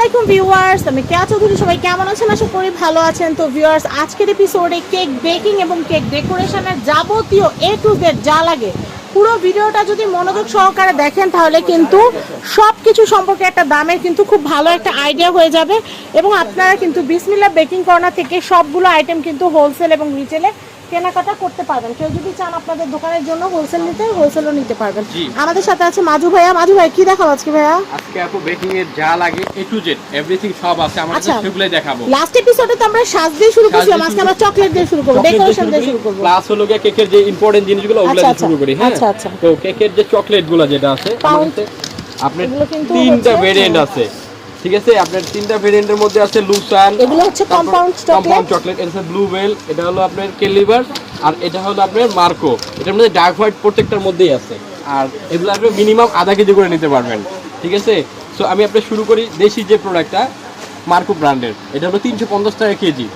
আলাইকুম ভিউয়ার্স, আমি কেয়া চৌধুরী সবাই কেমন আছেন? আশা করি ভালো আছেন। তো ভিউয়ার্স, আজকের এপিসোডে কেক বেকিং এবং কেক ডেকোরেশনের যাবতীয় এ টু জেড যা লাগে, পুরো ভিডিওটা যদি মনোযোগ সহকারে দেখেন, তাহলে কিন্তু সব কিছু সম্পর্কে একটা দামের কিন্তু খুব ভালো একটা আইডিয়া হয়ে যাবে। এবং আপনারা কিন্তু বিসমিল্লা বেকিং কর্নার থেকে সবগুলো আইটেম কিন্তু হোলসেল এবং রিটেলে কেনাকাটা করতে পারবেন। কেউ যদি চান আপনাদের দোকানের জন্য হোলসেল নিতে হোলসেলও নিতে পারবেন। আমাদের সাথে আছে মাজু ভাইয়া। মাজু ভাই কি দেখাবো আজকে ভাইয়া? আজকে আপু বেকিং এর যা লাগে এ টু জেড এভরিথিং সব আছে। আমরা আচ্ছা। সেগুলোই দেখাবো। লাস্ট এপিসোডে তো আমরা সাজ দিয়ে শুরু করছিলাম আজকে আমরা চকলেট দিয়ে শুরু করব ডেকোরেশন দিয়ে শুরু করব। প্লাস হলো গিয়ে কেকের যে ইম্পর্টেন্ট জিনিসগুলো ওগুলো আচ্ছা, দিয়ে আচ্ছা। শুরু করি হ্যাঁ? আচ্ছা, আচ্ছা। তো কেকের যে চকলেটগুলো যেটা আছে আপনার তিনটা ভেরিয়েন্ট আছে। ঠিক আছে? আপনার তিনটা ভেরিয়েন্টের মধ্যে আছে লুসান এগুলো হচ্ছে compound chocolate। কম্পাউন্ড চকলেট এটা হচ্ছে ব্লু বেল এটা হলো আপনার কেলিভার আর এটা হলো আপনার মার্কো এটার মধ্যে ডার্ক হোয়াইট প্রত্যেকটার মধ্যেই আছে। আর এগুলো আপনি মিনিমাম আধা কেজি করে নিতে পারবেন। ঠিক আছে? সো আমি আপনার শুরু করি দেশি যে প্রোডাক্টটা মার্কো ব্র্যান্ডের এটা হলো তিনশো পঞ্চাশ টাকা কেজি।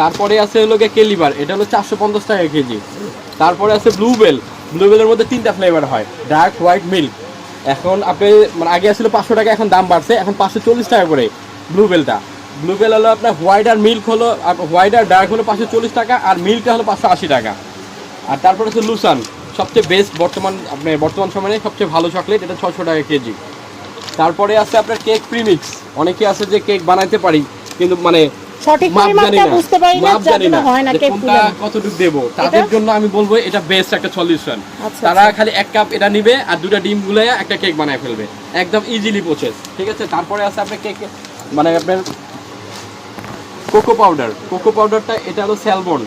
তারপরে আছে হলো কেলিভার এটা হলো চারশো পঞ্চাশ টাকা কেজি। তারপরে আছে ব্লু বেল ব্লু বেলের মধ্যে তিনটা ফ্লেভার হয় ডার্ক হোয়াইট মিল্ক এখন আপনি মানে আগে আসলে পাঁচশো টাকা, এখন দাম বাড়ছে। এখন পাঁচশো চল্লিশ টাকা করে ব্লু বেলটা ব্লু বেল হলো আপনার হোয়াইট আর মিল্ক হলো হোয়াইট আর ডার্ক হলো পাঁচশো চল্লিশ টাকা, আর মিল্কটা হলো পাঁচশো আশি টাকা। আর তারপরে হচ্ছে লুসান সবচেয়ে বেস্ট বর্তমান আপনি বর্তমান সময়ে সবচেয়ে ভালো চকলেট এটা ছশো টাকা কেজি। তারপরে আছে আপনার কেক প্রিমিক্স অনেকে আছে যে কেক বানাইতে পারি, কিন্তু মানে সঠিক না। বুঝতে পারি না যার জন্য হয় না কেক ফুলে কতটুকু দেবো। তাদের জন্য আমি বলব এটা বেস্ট একটা সলিউশন আচ্ছা, তারা খালি এক কাপ এটা নিবে আর দুটা ডিম গুলাইয়া একটা কেক বানায় ফেলবে। একদম ইজিলি প্রসেস ঠিক আছে? তারপরে আছে আপনার কেক মানে আপনার কোকো পাউডার কোকো পাউডারটা এটা হলো স্যালমন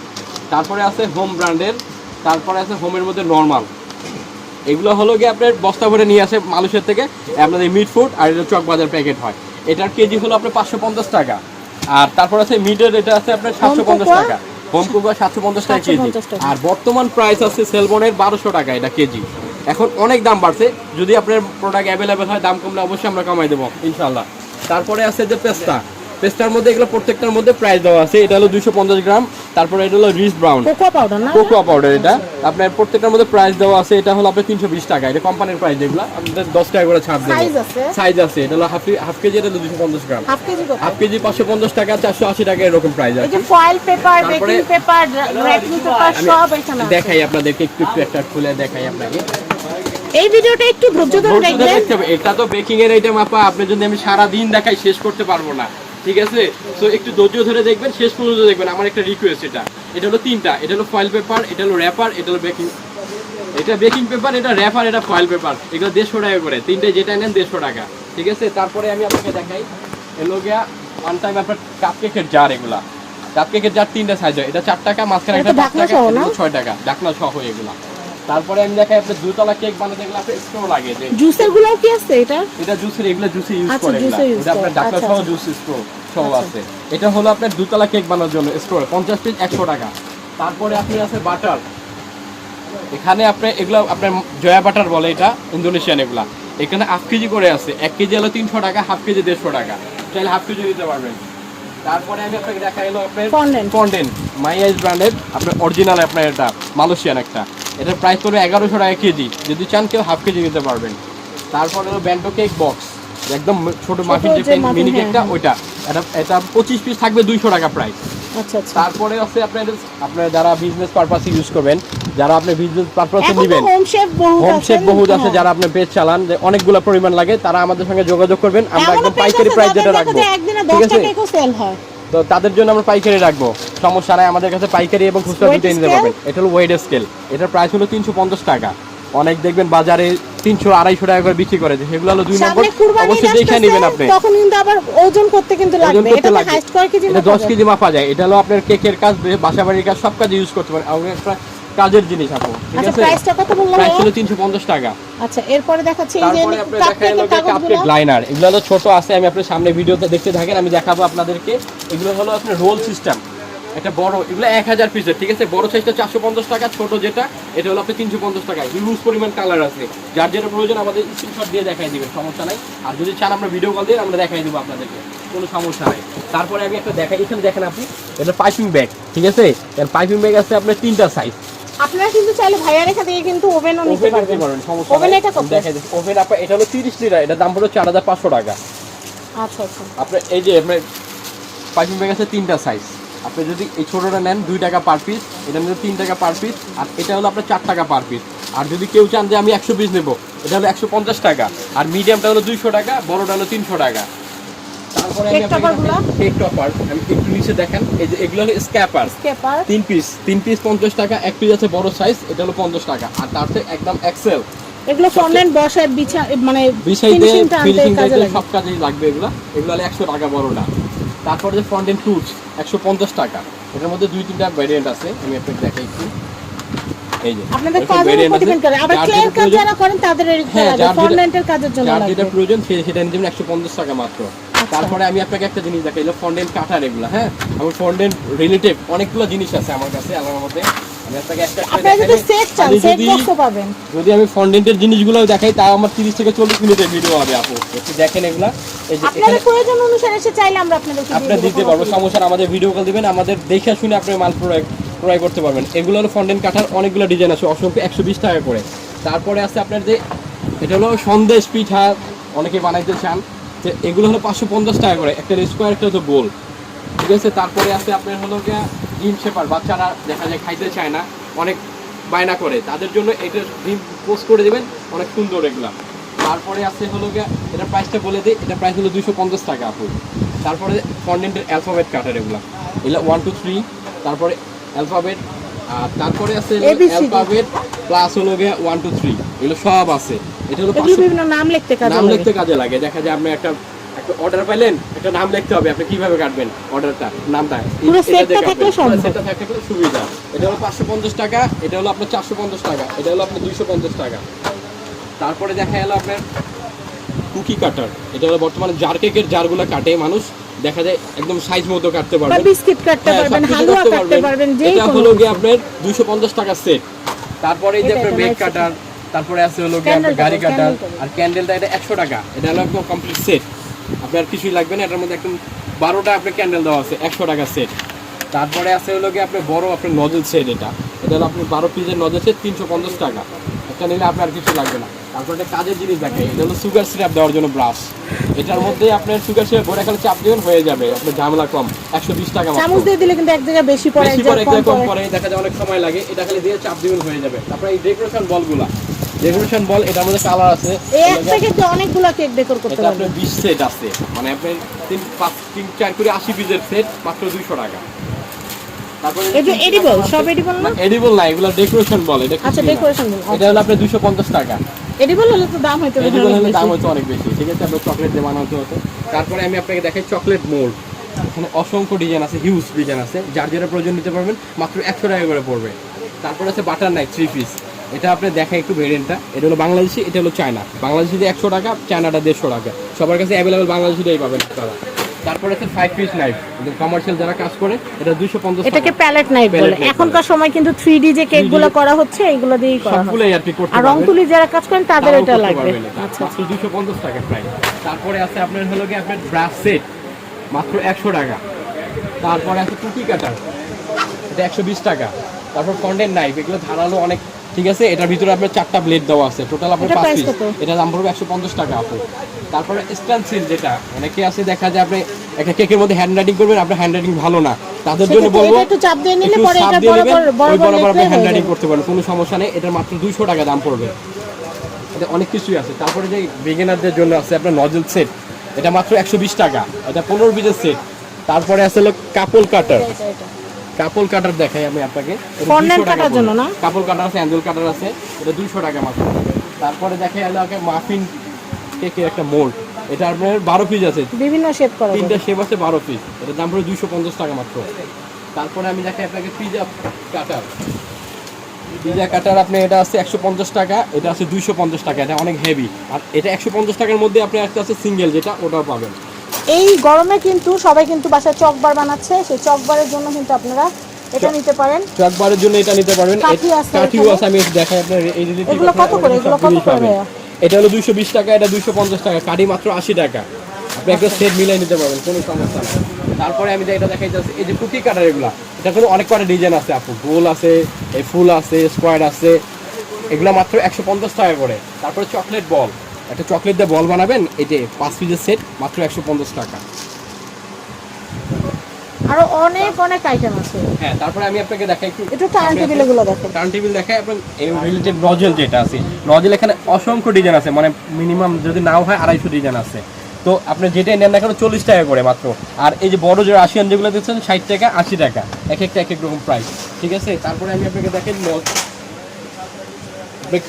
তারপরে আছে হোম ব্র্যান্ডের তারপরে আছে হোমের মধ্যে নর্মাল এগুলো হলো গিয়ে আপনার বস্তা ভরে নিয়ে আসে মানুষের থেকে। আপনাদের মিট ফুড আর এটা চক বাজার প্যাকেট হয়। এটার কেজি হলো আপনার পাঁচশো পঞ্চাশ টাকা। আর তারপর আছে মিডের এটা আছে আপনার সাতশো পঞ্চাশ? টাকা। হোম কুকার সাতশো পঞ্চাশ টাকা কেজি। আর বর্তমান প্রাইস আছে সেলবনের বারোশো টাকা এটা কেজি। এখন অনেক দাম বাড়ছে। যদি আপনার প্রোডাক্ট অ্যাভেলেবেল হয় দাম কমলে অবশ্যই আমরা কমাই দেবো ইনশাল্লাহ তারপরে আছে যে পেস্তা। পেস্তার মধ্যে এগুলো প্রত্যেকটার মধ্যে প্রাইস দেওয়া আছে। এটা হলো দুশো পঞ্চাশ গ্রাম তারপরে এটা হলো রিচ ব্রাউন। কোকো পাউডার না? কোকোয়া পাউডার এটা। আপনার প্রত্যেকটার মধ্যে প্রাইস দেওয়া আছে এটা হলো আপনার তিনশো বিশ টাকা। এটা কোম্পানির প্রাইস এগুলো আপনাদের দশ টাকা করে ছাড় দেবো। সাইজ আছে? এটা হলো হাফ হাফ কেজি এটা দুশো পঞ্চাশ গ্রাম। হাফ কেজি কত? হাফ কেজি পাঁচশো পঞ্চাশ টাকা চারশো আশি টাকা এরকম প্রাইস আছে। Foil paper baking paper wrapping paper সব এখানে দেখাই আপনাদেরকে একটু একটু একটা খুলে দেখাই আপনাকে। এই ভিডিওটা একটু ধৈর্য ধরে দেখবেন এটা তো বেকিং এর আইটেম আপা। আপনি যদি আমি সারা দিন দেখাই শেষ করতে পারব না। ঠিক আছে? তো একটু ধৈর্য ধরে দেখবেন শেষ পর্যন্ত দেখবেন। আমার একটা রিকোয়েস্ট এটা। এটা হলো তিনটা। এটা হলো ফয়েল পেপার এটা হলো র্যাপার এটা হলো বেকিং এটা বেকিং পেপার এটা র্যাপার এটা ফয়েল পেপার এগুলো দেড়শো টাকা করে। তিনটে যেটা নেন দেড়শো টাকা। ঠিক আছে? তারপরে আমি আপনাকে দেখাই। এলো গিয়া ওয়ান টাইম আপনার কাপ কেকের জার এগুলা। কাপ কেকের জার তিনটা সাইজ হয়। এটা চার টাকা মাঝখানে একটা পাঁচ টাকা ছয় টাকা। ঢাকনা সহ এগুলা। তারপরে আমি দেখাই আপনার দুতলা কেক বানাতে গেলে আপনার স্টোর লাগে যে জুসেরগুলো কি আছে এটা? এটা জুসের এগুলো জুসে ইউজ আচ্ছা, করে এটা আপনার করে। ডাকনা আচ্ছা, সহ আচ্ছা। জুস স্টোর সহ আচ্ছা। আছে। এটা হলো আপনার দুতলা কেক বানানোর জন্য স্টোর পঞ্চাশ পিস একশো টাকা। তারপরে আপনি আছে বাটার এখানে আপনি এগুলো আপনার জয়া বাটার বলে এটা ইন্দোনেশিয়ান এগুলা। এখানে হাফ কেজি করে আছে। এক কেজি হলো তিনশো টাকা হাফ কেজি দেড়শো টাকা। চাইলে হাফ কেজি দিতে পারবেন। তারপরে আমি আপনাকে দেখা এলো আপনার। ফন্ডেন মাই আইস ব্র্যান্ডের আপনার অরিজিনাল আপনার এটা মালয়েশিয়ান একটা। এটার প্রাইস পড়বে এগারোশো টাকা কেজি। যদি চান কেউ হাফ কেজি নিতে পারবেন। তারপরে হলো ব্যান্ডো কেক বক্স একদম ছোট মাফিন যে মিনি হ্যাঁ, কেকটা হ্যাঁ। ওইটা। এটা এটা পঁচিশ পিস থাকবে দুইশো টাকা প্রাইস আচ্ছা আচ্ছা। তারপরে আছে আপনার আপনার যারা বিজনেস পারপাসে ইউজ করবেন যারা আপনি বিজনেস পারপাসে নেবেন হোম শেফ বহুত আছে হ্যাঁ। যারা আপনি পেজ চালান যে অনেকগুলো পরিমাণ লাগে তারা আমাদের সঙ্গে যোগাযোগ করবেন। আমরা একদম পাইকারি প্রাইস যেটা রাখব। ঠিক আছে? সেল হয়। তো তাদের জন্য আমরা পাইকারি রাখব। সমস্যা নাই আমাদের কাছে পাইকারি এবং খুচরা দুটোই নিতে পারবেন। এটা হলো ওয়েড স্কেল এটার প্রাইস হলো তিনশো পঞ্চাশ টাকা। অনেক দেখবেন বাজারে তিনশো আড়াইশো টাকা করে বিক্রি করে। সেগুলো হলো দুই নম্বর। অবশ্যই দেখে নেবেন আপনি। তখন কিন্তু আবার ওজন করতে কিন্তু লাগবে। এটা। হাইস্ট কয় কেজি এটা? কেজি মাপা যায়। এটা হলো আপনার কেকের কাজ বাসাবাড়ির কাজ সব কাজে ইউজ করতে পারেন। কাজের জিনিস আপু ঠিক আচ্ছা আছে? প্রাইসটা কত বললাম? প্রাইস? হলো তিনশো পঞ্চাশ টাকা। আচ্ছা এরপরে দেখাচ্ছি এই যে কাপকেক লাইনার এগুলো হলো ছোট আছে আমি আপনার সামনে ভিডিওতে দেখতে থাকেন আমি দেখাবো আপনাদেরকে। এগুলো হলো আপনার রোল সিস্টেম একটা বড় এগুলো এক হাজার পিসের ঠিক আছে? বড় সাইজটা চারশো পঞ্চাশ টাকা ছোট যেটা এটা হলো আপনি তিনশো পঞ্চাশ টাকা। হিউজ পরিমাণ কালার আছে। যার যেটা প্রয়োজন আমাদের স্ক্রিনশট দিয়ে দেখাই দিবেন সমস্যা নাই। আর যদি চান আমরা ভিডিও কল দিয়ে আমরা দেখাই দেবো আপনাদেরকে কোনো সমস্যা নাই। তারপরে আমি একটা দেখাই এখানে দেখেন আপনি এটা পাইপিং ব্যাগ ঠিক আছে? এর পাইপিং ব্যাগ আছে আপনার তিনটা সাইজ আপনারা কিন্তু চাইলে ভাইয়া রেখা দিয়ে কিন্তু ওভেনও নিতে পারবেন। ওভেন। এটা কত? দিচ্ছি। ওভেন আপনার এটা হলো তিরিশ লিটার এটা দাম হলো চার হাজার পাঁচশো টাকা। আচ্ছা আচ্ছা। আপনার এই যে আপনার পাইপিং ব্যাগ আছে তিনটা সাইজ আপনি যদি এই ছোটোটা নেন দুই টাকা পার পিস এটা নিলে তিন টাকা পার পিস আর এটা হলো আপনার চার টাকা পার পিস আর যদি কেউ চান যে আমি একশো পিস নেব এটা হলো একশো পঞ্চাশ টাকা। আর মিডিয়ামটা হলো দুইশো টাকা বড়টা হলো তিনশো টাকা। তারপরে আমি Cake কেক টপার আমি একটু নিচে দেখেন। এই যে এগুলো হলো স্ক্যাপার স্কেপার তিন পিস তিন পিস পঞ্চাশ টাকা এক পিস আছে বড় সাইজ এটা হলো পঞ্চাশ টাকা। আর তার থেকে একদম এক্সেল এগুলো ফন্ডেন্ট বসায় বিছা মানে ফিনিশিংটা আনতে ফিনিশিং কাজে লাগে। সব কাজেই লাগবে এগুলো। এগুলো হলো একশো টাকা বড়টা। তারপরে যে ফ্রন্ট এন্ড টুলস একশো পঞ্চাশ টাকা। এটার মধ্যে দুই তিনটা ভ্যারিয়েন্ট আছে। আমি আপনাকে দেখাই একটু। এই যে আপনাদের কাজের উপর ডিপেন্ড করে। আবার যার কাজ যারা করেন তাদের হ্যাঁ, কাজের জন্য যেটা প্রয়োজন সেটা টাকা মাত্র। তারপরে আমি আপনাকে একটা জিনিস দেখাই ফন্ডেন্ট কাটার এগুলো হ্যাঁ? আমার ফন্ডেন্ট রিলেটিভ অনেকগুলো জিনিস আছে আমার কাছে আলাদার মধ্যে যদি আমি ফন্ডেন্টের জিনিসগুলো দেখাই তাও আমার তিরিশ থেকে চল্লিশ মিনিটের ভিডিও হবে আপু। একটু দেখেন এগুলা। এই যে আপনাদের প্রয়োজন অনুসারে এসে চাইলে আমরা আপনাদের আপনার দিতে পারব। সমস্যা আমাদের ভিডিও কল দিবেন আমাদের দেখে শুনে আপনি মাল প্রয়োগ ক্রয় করতে পারবেন। এগুলো হলো ফন্ডেন্ট কাঠার অনেকগুলো ডিজাইন আছে অসংখ্য একশো বিশ টাকা করে। তারপরে আছে আপনার যে এটা হলো সন্দেশ পিঠা অনেকে বানাইতে চান। যে এগুলো হলো পাঁচশো পঞ্চাশ টাকা করে, একটা স্কোয়ার একটা হলো গোল ঠিক আছে? তারপরে আছে আপনার হলো গিয়া ডিম শেপার বাচ্চারা দেখা যায় খাইতে চায় না, অনেক বায়না করে। তাদের জন্য এটা ডিম পোস্ট করে দেবেন, অনেক সুন্দর এগুলা। তারপরে আছে হলো গিয়া এটা প্রাইসটা বলে দিই, এটা প্রাইস হলো দুশো পঞ্চাশ টাকা আপু। তারপরে ফন্ডেন্টের অ্যালফাবেট কাটার এগুলা। এগুলো ওয়ান টু থ্রি তারপরে অ্যালফাবেট আর তারপরে আছে অ্যালফাবেট প্লাস হলো গিয়া ওয়ান টু থ্রি এগুলো সব আছে। এটা হলো বিভিন্ন নাম লিখতে কাজে নাম লিখতে কাজে লাগে। দেখা যায় আপনি একটা একটা অর্ডার পাইলেন একটা নাম লিখতে হবে। আপনি কীভাবে কাটবেন অর্ডারটা নামটা? পুরো সেটটা থাকলে সম্ভব। সেটটা থাকলে সুবিধা। এটা হলো পাঁচশো পঞ্চাশ টাকা এটা হলো আপনার চারশো পঞ্চাশ টাকা এটা হলো আপনার দুইশো পঞ্চাশ টাকা। তারপরে দেখা গেল আপনার কুকি কাটার এটা হলো বর্তমানে জার কেকের জারগুলো কাটে মানুষ। দেখা যায় একদম সাইজ মতো কাটতে বা বিস্কিট কাটতে হ্যাঁ, পারবেন হালুয়া কাটতে পারবেন। যেই এটা হলো আপনার দুইশো পঞ্চাশ টাকা সেট তারপরে এই যে আপনার বেগ কাটার তারপরে আছে হলো আপনার গাড়ি কাটার আর ক্যান্ডেলটা এটা একশো টাকা। এটা হলো একদম কমপ্লিট সেট আপনার কিছুই লাগবে না এটার মধ্যে একদম বারোটা আপনার ক্যান্ডেল দেওয়া আছে একশো টাকা সেট তারপরে আছে হলো গিয়ে আপনার বড় আপনার নজল সেট এটা। এটা হলো আপনি বারো পিসের নজল সেট তিনশো পঞ্চাশ টাকা। একটা নিলে আপনার কিছু লাগবে না। তারপর একটা কাজের জিনিস দেখে এটা হলো সুগার সিরাপ দেওয়ার জন্য ব্রাশ এটার মধ্যে আপনার সুগার সিরাপ ভরে চাপ দেবেন হয়ে যাবে। আপনার ঝামেলা কম একশো বিশ টাকা চামচ দিয়ে দিলে কিন্তু এক জায়গায় বেশি পড়ে এক বেশি পরে জায়গায় কম পড়ে। দেখা যায় অনেক সময় লাগে এটা খালি দিয়ে চাপ দিবেন হয়ে যাবে। তারপরে এই ডেকোরেশন বলগুলা ডেকোরেশন বল এটার মধ্যে কালার আছে। এক প্যাকেটে অনেকগুলো কেক ডেকোর করতে পারবেন আপনার বিশ সেট আছে। মানে আপনার তিন পাঁচ তিন চার করে আশি পিসের সেট মাত্র দুইশো টাকা। তারপরে এটা edible, সব edible না? এডিবল না এগুলো ডেকোরেশন বল এটা আচ্ছা। ডেকোরেশন এটা হলো আপনার দুশো পঞ্চাশ টাকা। এডিবল হলে তো দাম হয়তো এডিবল হলে দাম। হচ্ছে অনেক বেশি ঠিক আছে আপনার চকলেট দিয়ে বানাতে হতো। তারপরে আমি আপনাকে দেখাই চকলেট মোল্ড এখানে অসংখ্য ডিজাইন আছে হিউজ ডিজাইন আছে। যার যেটা প্রয়োজন নিতে পারবেন মাত্র একশো টাকা করে পড়বে। তারপরে আছে বাটার নাইট থ্রি পিস এটা আপনি দেখেন একটু ভেরিয়েন্টটা এটা হলো বাংলাদেশি এটা হলো চায়না। বাংলাদেশিতে একশো টাকা চায়নাটা দেড়শো টাকা। সবার কাছে অ্যাভেলেবেল বাংলাদেশিটাই পাবেন আপনারা। তারপরে আছে ফাইভ পিস নাইফ কমার্শিয়াল যারা কাজ করে এটা দুশো পঞ্চাশ এটাকে প্যালেট নাইফ বলে। এখনকার সময় কিন্তু থ্রি ডি যে কেকগুলো করা হচ্ছে এগুলো দিয়েই করা হয় সবগুলোই আর কি করতে আর রং তুলি যারা কাজ করেন তাদের এটা লাগবে। আচ্ছা। মাত্র দুশো পঞ্চাশ টাকা প্রাইস তারপরে আছে আপনার হলো কি আপনার ব্রাশ সেট মাত্র একশো টাকা। তারপরে আছে কুকি কাটার এটা একশো বিশ টাকা। তারপর ফন্ডেন্ট নাইফ এগুলো ধারালো অনেক ঠিক আছে? এটার ভিতরে আপনার চারটা ব্লেড দেওয়া আছে। টোটাল আপনার পাঁচ পিস কত? এটা দাম পড়বে একশো পঞ্চাশ টাকা আপু। তারপরে স্ট্যান্সিল যেটা অনেকে আছে দেখা যায় আপনি একটা কেকের মধ্যে হ্যান্ড রাইটিং করবেন আপনার হ্যান্ড রাইটিং ভালো না। তাদের জন্য বলব একটু চাপ দিয়ে নিলে পরে এটা নেবেন, বরাবর ওই আপনি হ্যান্ড রাইটিং করতে পারেন কোনো সমস্যা নেই এটার মাত্র দুইশো টাকা দাম পড়বে। এটা অনেক কিছুই আছে। তারপরে যে বিগিনারদের জন্য আছে আপনার নজল সেট এটা মাত্র একশো বিশ টাকা এটা পনেরো পিসের সেট তারপরে আছে কাপল কাটার। কাপল কাটার দেখাই আমি আপনাকে। এটা 200 টাকা কাটার জন্য না? কাপল কাটার আছে অ্যাঞ্জেল কাটার আছে এটা দুইশো টাকা মাত্র। তারপরে দেখে এলো মাফিন কেকের একটা মোল্ড এটা আপনার বারো পিস আছে। বিভিন্ন শেপ করা তিনটা শেপ আছে বারো পিস এটার দাম পড়ে দুইশো পঞ্চাশ টাকা মাত্র। তারপরে আমি দেখাই আপনাকে পিজা কাটার পিজা কাটার আপনি এটা আছে একশো পঞ্চাশ টাকা এটা আছে দুইশো পঞ্চাশ টাকা এটা অনেক হেভি আর এটা একশো পঞ্চাশ টাকার মধ্যে আপনি একটা আছে সিঙ্গেল যেটা ওটাও পাবেন। এই গরমে কিন্তু সবাই কিন্তু বাসায় চকবার বানাচ্ছে সেই চকবারের জন্য কিন্তু আপনারা এটা নিতে পারেন। চকবারের জন্য এটা নিতে পারবেন কাঠিও আছে আমি দেখাই আপনার এই relative এগুলো কত করে? এগুলো কত করে। এটা হলো দুইশো বিশ টাকা এটা দুইশো পঞ্চাশ টাকা। কাঠি মাত্র আশি টাকা। আপনি একটা সেট মিলাই নিতে পারবেন কোনো সমস্যা না তারপরে আমি যে এটা দেখাই যাচ্ছি এই যে কুকি কাটার এগুলা এটা কোনো অনেক কটা ডিজাইন আছে আপু। গোল আছে এই ফুল আছে স্কোয়ার আছে এগুলো মাত্র একশো পঞ্চাশ টাকা করে। তারপরে চকলেট বল একটা চকলেট দিয়ে বল বানাবেন এতে পাঁচ পিসের সেট মাত্র একশো পঞ্চাশ টাকা। আরও অনেক অনেক আইটেম আছে। হ্যাঁ তারপরে আমি আপনাকে দেখাই একটু। একটু টার্ন টেবিলগুলো দেখেন। টার্ন টেবিল দেখাই আপনার রিলেটেড নজল যেটা আছে নজল এখানে অসংখ্য ডিজাইন আছে মানে মিনিমাম যদি নাও হয় আড়াইশো ডিজাইন আছে। তো আপনি যেটাই নেন না কেন চল্লিশ টাকা করে মাত্র। আর এই যে বড় যে রাশিয়ান যেগুলো দিচ্ছেন ষাট টাকা আশি টাকা এক একটা এক এক রকম প্রাইস ঠিক আছে? তারপরে আমি আপনাকে দেখেন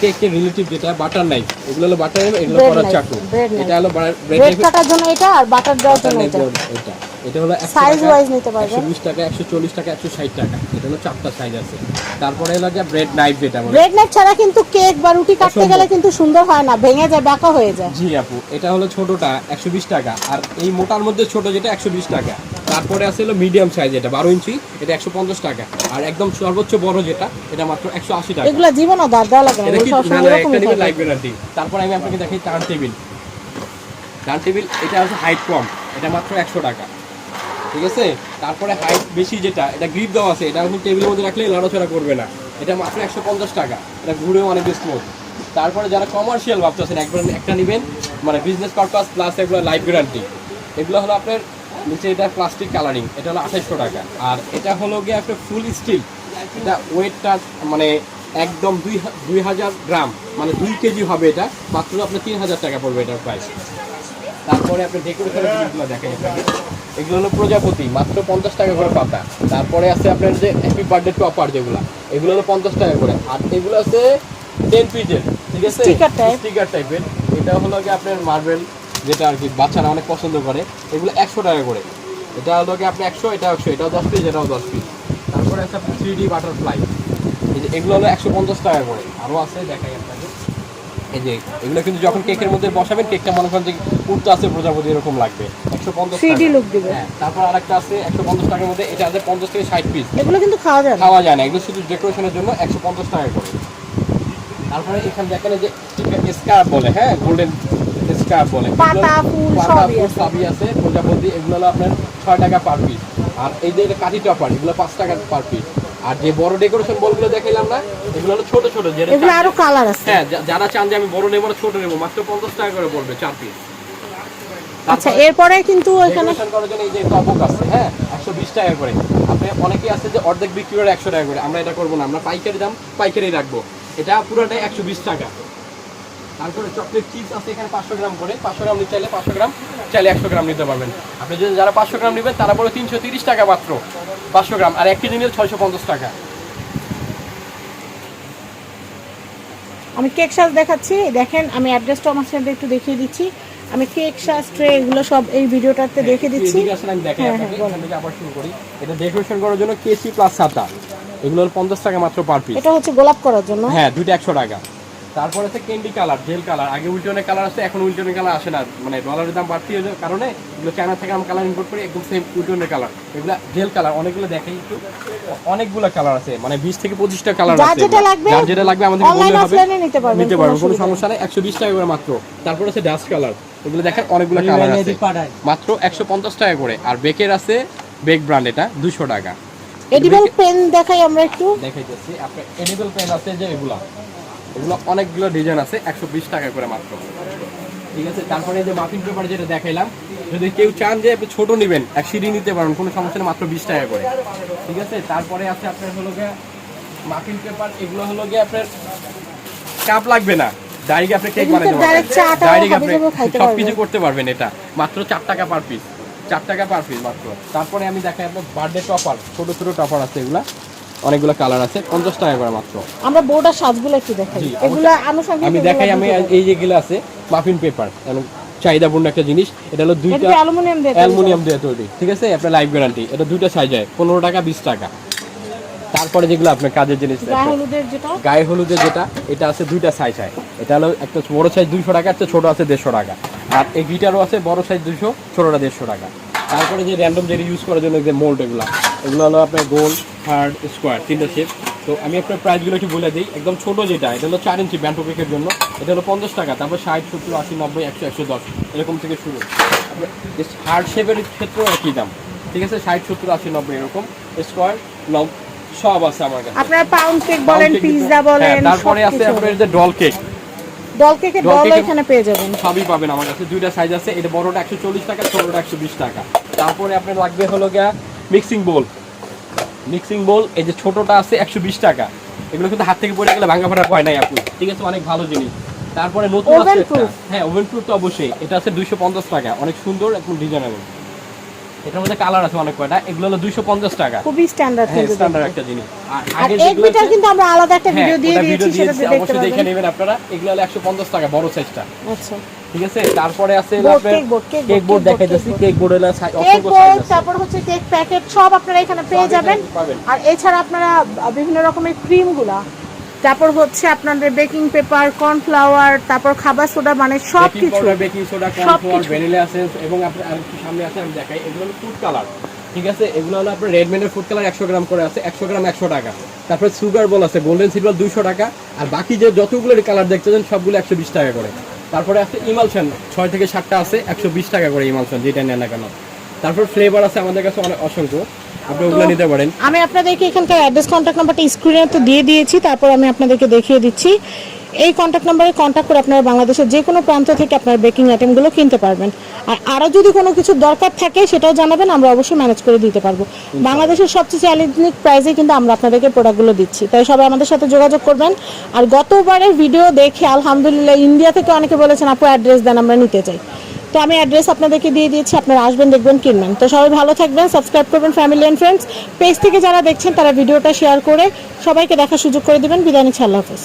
কেকের রিলেটিভ যেটা বাটার নাইফ এগুলো হলো বাটার নাইফ এগুলো করার চাকু এটা হলো ব্রেড কাটার জন্য এটা আর বাটার দেওয়ার জন্য এটা। এটা। এটা হলো সাইজ ওয়াইজ নিতে পারবেন। একশো বিশ টাকা একশো চল্লিশ টাকা একশো ষাট টাকা। এটা হলো চারটা সাইজ আছে। তারপরে হলো যে ব্রেড নাইফ যেটা বলে। ব্রেড নাইফ ছাড়া কিন্তু কেক বা রুটি কাটতে গেলে কিন্তু সুন্দর হয় না ভেঙে যায় বাঁকা হয়ে যায়। জি আপু এটা হলো ছোটটা একশো বিশ টাকা। আর এই মোটার মধ্যে ছোট যেটা একশো বিশ টাকা। তারপরে আছে হলো মিডিয়াম সাইজ এটা বারো ইঞ্চি এটা একশো পঞ্চাশ টাকা। আর একদম সর্বোচ্চ বড় যেটা এটা মাত্র একশো আশি টাকা। এগুলা জীবনও দাঁড় দেওয়া লাগে না এটা এগুলো কি? সবসময় না, না, এরকমই একটা নিবে থাকে। লাইভ গ্যারান্টি তারপরে আমি আপনাকে দেখাই টার্ন টেবিল টার্ন টেবিল এটা হচ্ছে হাইট কম এটা মাত্র একশো টাকা। ঠিক আছে? তারপরে হাইট বেশি যেটা এটা গ্রিপ দেওয়া আছে এটা আপনি টেবিলের মধ্যে রাখলে লড়াচড়া করবে না। এটা মাত্র একশো পঞ্চাশ টাকা এটা ঘুরেও অনেক স্মুথ তারপরে যারা কমার্শিয়াল ভাবতেছেন একবার একটা নেবেন মানে বিজনেস পারপাস প্লাস এগুলো লাইফ গ্যারান্টি এগুলো হলো আপনার নিচে এটা প্লাস্টিক কালারিং এটা হলো আঠাইশশো টাকা। আর এটা হলো গিয়ে একটা ফুল স্টিল এটা ওয়েটটা মানে একদম দুই দুই হাজার গ্রাম মানে দুই কেজি হবে এটা মাত্র আপনার তিন হাজার টাকা পড়বে এটার প্রাইস তারপরে আপনি ডেকোরেশনের জিনিসগুলো দেখেন এগুলো হলো প্রজাপতি মাত্র পঞ্চাশ টাকা করে পাতা। তারপরে আছে আপনার যে হ্যাপি বার্থডে টপার যেগুলো এগুলো হলো পঞ্চাশ টাকা করে। আর এগুলো আছে টেন পিজের ঠিক আছে। স্টিকার টাইপের এটা হলো কি আপনার মার্বেল যেটা আর কি বাচ্চারা অনেক পছন্দ করে এগুলো একশো টাকা করে। এটা হলো কি আপনি একশো এটা একশো এটাও দশ পিস এটাও দশ পিস তারপরে আছে আপনি থ্রি ডি বাটারফ্লাই এই যে এগুলো হলো একশো পঞ্চাশ টাকা করে। আরও আছে দেখাই আপনাকে। এই যে এগুলো কিন্তু যখন কেকের মধ্যে বসাবেন কেকটা মনে করেন যে উঠতে আছে প্রজাপতি এরকম লাগবে। একশো পঞ্চাশ 3D look দিবে। হ্যাঁ তারপর আরেকটা আছে একশো পঞ্চাশ টাকার মধ্যে এটা আছে পঞ্চাশ থেকে ষাট পিস এগুলো কিন্তু খাওয়া যায় খাওয়া যায় না এগুলো শুধু ডেকোরেশনের জন্য একশো পঞ্চাশ টাকা করে। তারপরে এখানে দেখেন যে স্কার্ফ বলে হ্যাঁ গোল্ডেন স্কার্ফ বলে। পাতা, ফুল সবই আছে। প্রজাপতি এগুলো হলো আপনার ছয় টাকা পার পিস আর এই যে কাঠি টপার এগুলো পাঁচ টাকা পার পিস আর যে বড় ডেকোরেশন বলগুলো দেখাইলাম না এগুলো হলো ছোট ছোট আরও কালার আছে। হ্যাঁ যারা চান যে আমি বড় নেব না ছোট নেব মাত্র পঞ্চাশ টাকা করে পড়বে চার পিস আচ্ছা এরপরে কিন্তু এখানে করার জন্য এই যে টপক আছে হ্যাঁ একশো বিশ টাকা করে। আপনি অনেকেই আছে যে অর্ধেক বিক্রি করে একশো টাকা করে। আমরা এটা করব না আমরা পাইকারি দাম পাইকারি রাখব। এটা পুরোটাই একশো বিশ টাকা। তারপরে চকলেট চিপস আছে এখানে পাঁচশো গ্রাম করে। পাঁচশো গ্রাম নিতে চাইলে পাঁচশো গ্রাম চাইলে একশো গ্রাম নিতে পারবেন। আপনি যদি যারা পাঁচশো গ্রাম নেবেন তারা পরে তিনশো তিরিশ টাকা মাত্র। পাঁচশো গ্রাম। আর এক কেজি নিলে ছয়শো পঞ্চাশ টাকা। আমি কেক সাজ দেখাচ্ছি। দেখেন আমি অ্যাড্রেসটা আমার সাথে একটু দেখিয়ে দিচ্ছি। আমি কেক সাজ ট্রে এগুলো সব এই ভিডিওটাতে দেখে দিচ্ছি। হ্যাঁ, হ্যাঁ, আবার শুরু করি। এটা ডেকোরেশন করার জন্য কেসি প্লাস ছাতা এগুলো হলো পঞ্চাশ টাকা মাত্র পার পিস এটা হচ্ছে গোলাপ করার জন্য। হ্যাঁ দুইটা একশো টাকা। তারপরে আছে ক্যান্ডি কালার জেল কালার আগে উল্টনের কালার আছে এখন উল্টনের কালার আসে না। মানে ডলারের দাম বাড়তি হওয়ার কারণে এগুলো চায়না থেকে আমরা কালার ইম্পোর্ট করি একদম সেম উল্টনের কালার এগুলো জেল কালার অনেকগুলো দেখাই একটু। অনেকগুলো কালার আছে মানে বিশ থেকে পঁচিশটা কালার আছে যেটা লাগবে, যার যেটা লাগবে আমাদের বললে হবে। নিতে পারবেন, নিতে কোনো পারবেন কোনো সমস্যা নেই। একশো বিশ টাকা করে মাত্র। তারপর আছে ডাস্ট কালার এগুলো দেখেন অনেকগুলো কালার আছে। মাত্র একশো পঞ্চাশ টাকা করে। আর বেকের আছে বেক ব্র্যান্ড এটা দুশো টাকা। এডিবল পেন দেখাই আমরা একটু। দেখাইতেছি। আপনার এডিবল পেন আছে যে এগুলা। এগুলো অনেকগুলো ডিজাইন আছে একশো বিশ টাকা করে মাত্র। ঠিক আছে তারপরে যে মাফিন পেপার যেটা দেখাইলাম যদি কেউ চান যে আপনি ছোট নেবেন এক সিঁড়ি নিতে পারেন কোনো সমস্যা নেই মাত্র বিশ টাকা করে। ঠিক আছে তারপরে আছে আপনার হলো গিয়ে মাফিন পেপার এগুলো হলো গিয়ে আপনার কাপ লাগবে না। ডাইরেক্ট আপনি কেক বানাতে পারবেন। ডাইরেক্ট আপনি সব কিছু করতে পারবেন এটা। মাত্র চার টাকা পার পিস চার টাকা পার পিস মাত্র। তারপরে আমি দেখাই আপনার বার্থডে টপার ছোট ছোট টপার আছে এগুলা। অনেকগুলো কালার আছে পঞ্চাশ টাকা করে মাত্র। আমরা বোর্ডার সাজগুলো একটু দেখাই। এগুলো আনুষঙ্গিক আমি দেখাই আমি এই যেগুলো আছে মাফিন পেপার চাহিদাপূর্ণ একটা জিনিস এটা হলো দুইটা অ্যালুমিনিয়াম দিয়ে তৈরি? অ্যালুমিনিয়াম দিয়ে তৈরি ঠিক আছে? আপনার লাইফ গ্যারান্টি এটা দুইটা সাইজ হয় পনেরো টাকা বিশ টাকা। তারপরে যেগুলো আপনার কাজের জিনিস গায়ে হলুদের যেটা? গায়ে হলুদের যেটা এটা আছে দুইটা সাইজ হয়। এটা হলো একটা বড় সাইজ দুইশো টাকা একটা ছোট আছে দেড়শো টাকা। আর এই গিটারও আছে বড় সাইজ দুইশো ছোটটা দেড়শো টাকা। তারপরে যে র্যান্ডম যেটা ইউজ করার জন্য যে মোল্ড এগুলো এগুলো হলো আপনার গোল হার্ড স্কোয়ার তিনটা শেপ তো আমি আপনার প্রাইসগুলো একটু বলে দিই। একদম ছোট যেটা এটা হলো চার ইঞ্চি ব্যান্টো কেকের জন্য। এটা হলো পঞ্চাশ টাকা তারপর ষাট সত্তর আশি নব্বই একশো একশো দশ এরকম থেকে শুরু। হার্ড শেপের ক্ষেত্রেও একই দাম। ঠিক আছে? ষাট সত্তর আশি নব্বই এরকম। স্কোয়ার লং সব আছে আমার কাছে। আপনারা পাউন্ড কেক বলেন পিৎজা বলেন হ্যাঁ, তারপরে আছে আপনার যে ডল কেক ডল কেকের ডল ডল এখানে পেয়ে যাবেন। সবই পাবেন আমার কাছে। দুইটা সাইজ আছে। এটা বড়টা একশো চল্লিশ টাকা ছোটটা একশো বিশ টাকা। তারপরে আপনার লাগবে হলো গিয়া মিক্সিং বোল মিক্সিং বোল এই যে ছোটটা আছে একশো বিশ টাকা। এগুলো কিন্তু হাত থেকে পড়ে গেলে ভাঙা ফাটা হয় নাই আপনি ঠিক আছে অনেক ভালো জিনিস। তারপরে নতুন আছে? হ্যাঁ ওভেন প্রুফ তো অবশ্যই। এটা আছে দুইশো পঞ্চাশ টাকা। অনেক সুন্দর একদম ডিজাইনেবল এটার মধ্যে কালার আছে অনেক কয়টা। এগুলো হলো দুইশো পঞ্চাশ টাকা। খুবই স্ট্যান্ডার্ড হ্যাঁ কিন্তু স্ট্যান্ডার্ড একটা জিনিস। আর এক মিটার কিন্তু আমরা আলাদা একটা হ্যাঁ, ভিডিও দিয়ে দিয়েছি সেটা দেখতে অবশ্যই দেখে নেবেন আপনারা। এগুলো হলো একশো পঞ্চাশ টাকা বড় সাইজটা আচ্ছা। ঠিক আছে? তারপরে আছে cake board cake board। Cake board হলো কেক বোর্ড তারপর হচ্ছে কেক প্যাকেট সব আপনারা এখানে পেয়ে যাবেন। আর এছাড়া আপনারা বিভিন্ন রকমের ক্রিমগুলা তারপর হচ্ছে আপনাদের বেকিং পেপার কর্নফ্লাওয়ার তারপর খাবার সোডা মানে সব কিছু baking soda. Cornflour vanilla essence এবং আপনার আর একটু সামনে আছে আমি দেখাই। এগুলো হলো ফুড কালার ঠিক আছে? এগুলো হলো আপনার রেডমেনের ফুড কালার একশো গ্রাম করে আছে একশো গ্রাম একশো টাকা। তারপরে সুগার বল আছে গোল্ডেন সিলভার দুইশো টাকা। আর বাকি যে যতগুলো কালার দেখতেছেন সবগুলো একশো বিশ টাকা করে। তারপরে আছে ইমালশন ছয় থেকে সাতটা আছে একশো বিশ টাকা করে ইমালশন যেটা নেন না কেন। তারপর ফ্লেভার আছে আমাদের কাছে অনেক অসংখ্য। আপনি ওগুলো নিতে পারেন। আমি আপনাদেরকে এখানকার অ্যাড্রেস কন্ট্যাক্ট নাম্বারটা স্ক্রিনে তো দিয়ে দিয়েছি তারপর আমি আপনাদেরকে দেখিয়ে দিচ্ছি। এই কন্ট্যাক্ট নাম্বারে কন্ট্যাক্ট করে আপনারা বাংলাদেশের যে কোনো প্রান্ত থেকে আপনার বেকিং আইটেমগুলো কিনতে পারবেন। আর আরও যদি কোনো কিছু দরকার থাকে সেটাও জানাবেন আমরা অবশ্যই ম্যানেজ করে দিতে পারব। বাংলাদেশের সবচেয়ে চ্যালেঞ্জিং প্রাইসে কিন্তু আমরা আপনাদেরকে প্রোডাক্টগুলো দিচ্ছি। তাই সবাই আমাদের সাথে যোগাযোগ করবেন। আর গতবারের ভিডিও দেখে আলহামদুলিল্লাহ ইন্ডিয়া থেকে অনেকে বলেছেন আপু অ্যাড্রেস দেন আমরা নিতে চাই। তো আমি অ্যাড্রেস আপনাদেরকে দিয়ে দিয়েছি আপনারা আসবেন দেখবেন কিনবেন। তো সবাই ভালো থাকবেন সাবস্ক্রাইব করবেন ফ্যামিলি অ্যান্ড ফ্রেন্ডস পেজ থেকে যারা দেখছেন তারা ভিডিওটা শেয়ার করে সবাইকে দেখার সুযোগ করে দিবেন। বিদায় নিচ্ছি আল্লাহ হাফেজ।